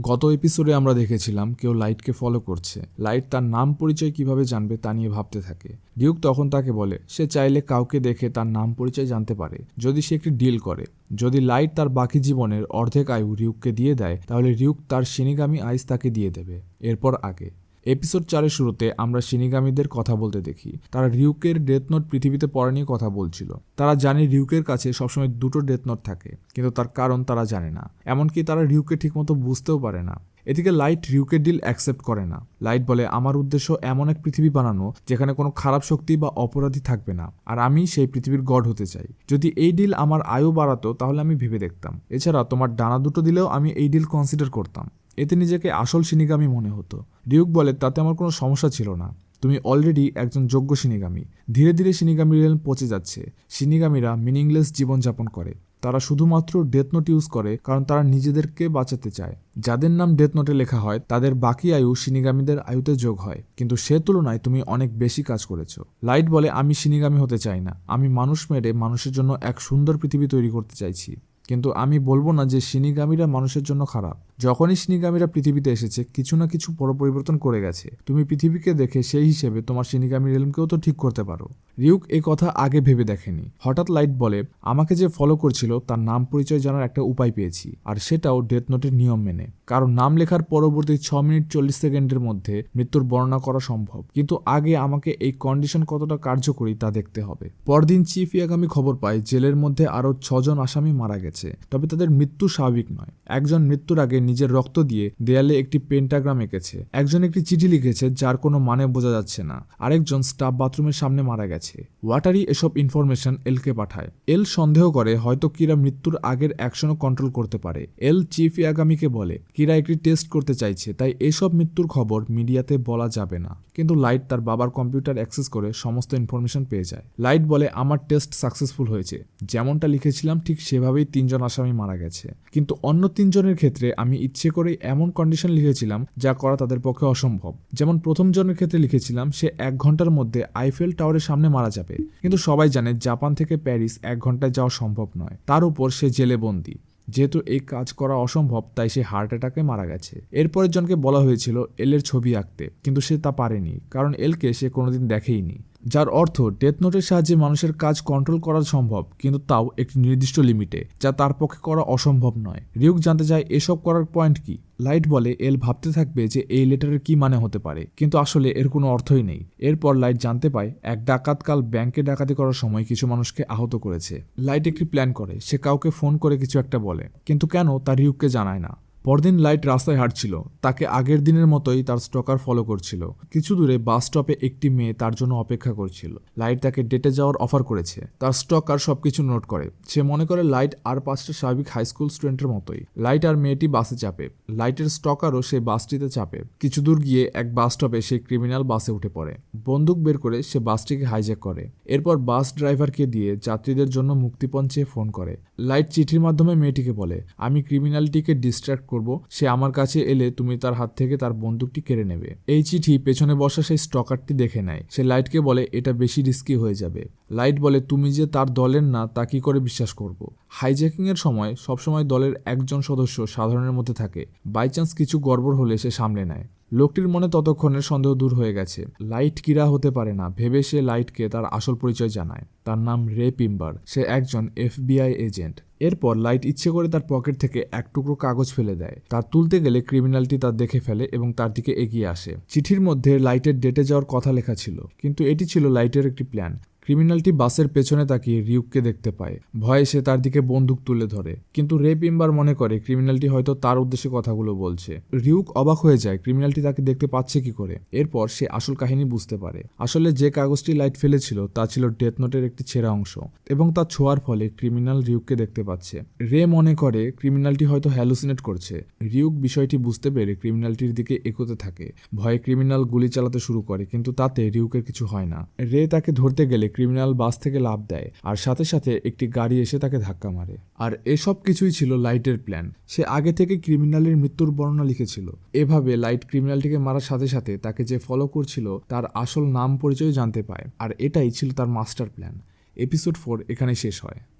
গত এপিসোডে আমরা দেখেছিলাম কেউ লাইটকে ফলো করছে। লাইট তার নাম পরিচয় কীভাবে জানবে তা নিয়ে ভাবতে থাকে। ডিউক তখন তাকে বলে, সে চাইলে কাউকে দেখে তার নাম পরিচয় জানতে পারে। যদি সে একটি ডিল করে, যদি লাইট তার বাকি জীবনের অর্ধেক আয়ু রিউককে দিয়ে দেয়, তাহলে রিউক তার সিনিগামী আইস তাকে দিয়ে দেবে। এরপর আগে। এপিসোড চারের শুরুতে আমরা সিনিগামীদের কথা বলতে দেখি। তারা রিউকের ডেথ নোট পৃথিবীতে পড়া নিয়ে কথা বলছিল। তারা জানে রিউকের কাছে সবসময় দুটো ডেথ নোট থাকে, কিন্তু তার কারণ তারা জানে না। এমনকি তারা রিউকে ঠিকমতো বুঝতেও পারে না। এদিকে লাইট রিউকের ডিল অ্যাকসেপ্ট করে না। লাইট বলে, আমার উদ্দেশ্য এমন এক পৃথিবী বানানো, যেখানে কোনো খারাপ শক্তি বা অপরাধী থাকবে না, আর আমি সেই পৃথিবীর গড হতে চাই। যদি এই ডিল আমার আয়ু বাড়াতো, তাহলে আমি ভেবে দেখতাম। এছাড়া তোমার ডানা দুটো দিলেও আমি এই ডিল কনসিডার করতাম। এতে নিজেকে আসল সিনিগামী মনে হতো। ডিউক বলে, তাতে আমার কোনো সমস্যা ছিল না। তুমি অলরেডি একজন যোগ্য সিনিগামী। ধীরে ধীরে সিনিগামী রেল পচে যাচ্ছে। সিনিগামীরা মিনিংলেস জীবনযাপন করে। তারা শুধুমাত্র ডেথ নোট ইউজ করে কারণ তারা নিজেদেরকে বাঁচাতে চায়। যাদের নাম ডেথ নোটে লেখা হয়, তাদের বাকি আয়ু সিনিগামীদের আয়ুতে যোগ হয়। কিন্তু সে তুলনায় তুমি অনেক বেশি কাজ করেছ। লাইট বলে, আমি সিনিগামী হতে চাই না। আমি মানুষ মেরে মানুষের জন্য এক সুন্দর পৃথিবী তৈরি করতে চাইছি। কিন্তু আমি বলব না যে সিনিগামীরা মানুষের জন্য খারাপ। যখনই সিনিগামীরা পৃথিবীতে এসেছে, কিছু না কিছু বড় পরিবর্তন করে গেছে। তুমি পৃথিবীকে দেখে সেই হিসেবে তোমার সিনিগামী রেলমকেও তো ঠিক করতে পারো। রিউক এই কথা আগে ভেবে দেখেনি। হঠাৎ লাইট বলে, আমাকে যে ফলো করছিল, তার নাম পরিচয় জানার একটা উপায় পেয়েছি, আর সেটাও ডেথ নোটের নিয়ম মেনে। কারণ নাম লেখার পরবর্তী ছ মিনিট চল্লিশ সেকেন্ডের মধ্যে মৃত্যুর বর্ণনা করা সম্ভব। কিন্তু আগে আমাকে এই কন্ডিশন কতটা কার্যকরী তা দেখতে হবে। পরদিন চিফ ইয়াগামি খবর পায়, জেলের মধ্যে আরও ছজন আসামি মারা গেছে। তবে তাদের মৃত্যু স্বাভাবিক নয়। একজন মৃত্যুর আগে নিজের রক্ত দিয়ে দেয়ালে একটি পেন্টাগ্রাম এঁকেছে। একজন একটি চিঠি লিখেছে যার কোনো মানে বোঝা যাচ্ছে না। আরেকজন স্টাফ বাথরুমের সামনে মারা গেছে। ওয়াটারি এসব ইনফরমেশন এলকে পাঠায়। এল সন্দেহ করে হয়তো কিরা মৃত্যুর আগের অ্যাকশনও কন্ট্রোল করতে পারে। এল চিফ ইয়াগামিকে বলে, কিরা একটি টেস্ট করতে চাইছে, তাই এসব মৃত্যুর খবর মিডিয়াতে বলা যাবে না। কিন্তু লাইট তার বাবার কম্পিউটার অ্যাক্সেস করে সমস্ত ইনফরমেশন পেয়ে যায়। লাইট বলে, আমার টেস্ট সাকসেসফুল হয়েছে। যেমনটা লিখেছিলাম, ঠিক সেভাবেই তিনজন আসামি মারা গেছে। কিন্তু অন্য তিনজনের ক্ষেত্রে আমি ইচ্ছে করে এমন কন্ডিশন লিখেছিলাম যা করা তাদের পক্ষে অসম্ভব। যেমন প্রথম জনের ক্ষেত্রে লিখেছিলাম, সে এক ঘণ্টার মধ্যে আইফেল টাওয়ারের সামনে মারা যাবে। কিন্তু সবাই জানে জাপান থেকে প্যারিস এক ঘন্টায় যাওয়া সম্ভব নয়। তার উপর সে জেলে বন্দী। যেহেতু এই কাজ করা অসম্ভব, তাই সে হার্ট অ্যাটাকে মারা গেছে। এরপরের জনকে বলা হয়েছিল, এলের ছবি আঁকতে। কিন্তু সে তা পারেনি, কারণ এলকে সে কোনোদিন দেখেইনি। যার অর্থ ডেথ নোটের সাহায্যে মানুষের কাজ কন্ট্রোল করা সম্ভব, কিন্তু তাও একটি নির্দিষ্ট লিমিটে যা তার পক্ষে করা অসম্ভব নয়। রিউক জানতে চায়, এসব করার পয়েন্ট কি? লাইট বলে, এল ভাবতে থাকবে যে এই লেটারের কি মানে হতে পারে, কিন্তু আসলে এর কোনো অর্থই নেই। এরপর লাইট জানতে পায়, এক ডাকাতকাল ব্যাংকে ডাকাতি করার সময় কিছু মানুষকে আহত করেছে। লাইট একটি প্ল্যান করে, সে কাউকে ফোন করে কিছু একটা বলে, কিন্তু কেন তা রিউককে জানায় না। পরদিন লাইট রাস্তায় হাঁটছিল। তাকে আগের দিনের মতোই তার স্টকার ফলো করছিল। কিছু দূরে বাস স্টপে একটি মেয়ে তার জন্য অপেক্ষা করছিল। লাইট তাকে ডেটে যাওয়ার অফার করেছে। তার স্টকার সবকিছু নোট করে। সে মনে করে লাইট আর পাঁচটা স্বাভাবিক হাই স্কুল স্টুডেন্টের মতোই। লাইট আর মেয়েটি বাসে চাপে। লাইটের স্টকারও সেই বাসটিতে চাপে। কিছু দূর গিয়ে এক বাস স্টপে সে ক্রিমিনাল বাসে উঠে পড়ে। বন্দুক বের করে সে বাসটিকে হাইজ্যাক করে। এরপর বাস ড্রাইভারকে দিয়ে যাত্রীদের জন্য মুক্তিপণ চেয়ে ফোন করে। লাইট চিঠির মাধ্যমে মেয়েটিকে বলে, আমি ক্রিমিনালটিকে ডিস্ট্র্যাক্ট করব, সে আমার কাছে এলে তুমি তার হাত থেকে তার বন্দুকটি কেড়ে নেবে। এই চিঠি পেছনে বসা সেই স্টকারটি দেখে নেয়। সে লাইটকে বলে, এটা বেশি রিস্কি হয়ে যাবে। লাইট বলে, তুমি যে তার দলের না, তা কি করে বিশ্বাস করব? হাইজ্যাকিং এর সময় সবসময় দলের একজন সদস্য সাধারণের মধ্যে থাকে। বাই চান্স কিছু গড়বড় হলে সে সামলে নেয়। লোকটির মনে ততক্ষণের সন্দেহ দূর হয়ে গেছে। লাইট কিরা হতে পারে না, ভেবে সে লাইটকে তার আসল পরিচয় জানায়। তার নাম রে পিম্বার। সে একজন এফবিআই এজেন্ট এরপর লাইট ইচ্ছে করে তার পকেট থেকে এক টুকরো কাগজ ফেলে দেয়। তার তুলতে গেলে ক্রিমিনালটি তার দেখে ফেলে এবং তার দিকে এগিয়ে আসে। চিঠির মধ্যে লাইটের ডেটে যাওয়ার কথা লেখা ছিল, কিন্তু এটি ছিল লাইটের একটি প্ল্যান। ক্রিমিনালটি বাসের পেছনে তাকিয়ে রিউককে দেখতে পায়। ভয়ে সে তার দিকে বন্দুক তুলে ধরে। কিন্তু রে পিম্বার মনে করে ক্রিমিনালটি হয়তো তার উদ্দেশ্যে কথাগুলো বলছে। রিউক অবাক হয়ে যায়, ক্রিমিনালটি তাকে দেখতে পাচ্ছে কি করে? এরপর সে আসল কাহিনী বুঝতে পারে। আসলে যে কাগজটি লাইট ফেলেছিল, তা ছিল ডেথ নোটের একটি ছেঁড়া অংশ। এবং তা ছোঁয়ার ফলে ক্রিমিনাল রিউককে দেখতে পাচ্ছে। রে মনে করে ক্রিমিনালটি হয়তো হ্যালুসিনেট করছে। রিউক বিষয়টি বুঝতে পেরে ক্রিমিনালটির দিকে এগোতে থাকে। ভয়ে ক্রিমিনাল গুলি চালাতে শুরু করে, কিন্তু তাতে রিউকের কিছু হয় না। রে তাকে ধরতে গেলে ক্রিমিনাল বাস থেকে লাভ দেয়, আর সাথে সাথে একটি গাড়ি এসে তাকে ধাক্কা মারে। আর এসব কিছুই ছিল লাইটের প্ল্যান। সে আগে থেকে ক্রিমিনালের মৃত্যুর বর্ণনা লিখেছিল। এভাবে লাইট ক্রিমিনালটিকে মারার সাথে সাথে তাকে যে ফলো করছিল, তার আসল নাম পরিচয় জানতে পায়। আর এটাই ছিল তার মাস্টার প্ল্যান এপিসোড ফোর এখানে শেষ হয়।